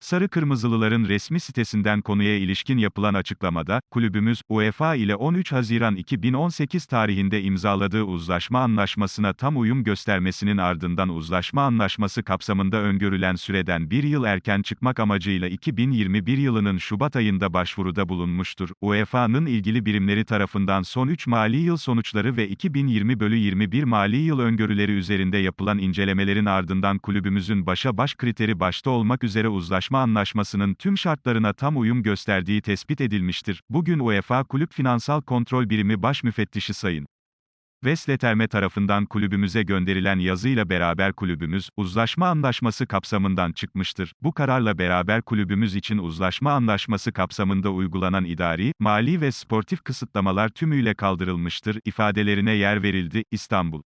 Sarı Kırmızılıların resmi sitesinden konuya ilişkin yapılan açıklamada, kulübümüz, UEFA ile 13 Haziran 2018 tarihinde imzaladığı uzlaşma anlaşmasına tam uyum göstermesinin ardından uzlaşma anlaşması kapsamında öngörülen süreden bir yıl erken çıkmak amacıyla 2021 yılının Şubat ayında başvuruda bulunmuştur. UEFA'nın ilgili birimleri tarafından son 3 mali yıl sonuçları ve 2020 bölü 21 mali yıl öngörüleri üzerinde yapılan incelemelerin ardından kulübümüzün başa baş kriteri başta olmak üzere uzlaşma anlaşmasının tüm şartlarına tam uyum gösterdiği tespit edilmiştir. Bugün UEFA Kulüp Finansal Kontrol Birimi Baş Müfettişi Sayın Vesleterme tarafından kulübümüze gönderilen yazıyla beraber kulübümüz, uzlaşma anlaşması kapsamından çıkmıştır. Bu kararla beraber kulübümüz için uzlaşma anlaşması kapsamında uygulanan idari, mali ve sportif kısıtlamalar tümüyle kaldırılmıştır, ifadelerine yer verildi, İstanbul.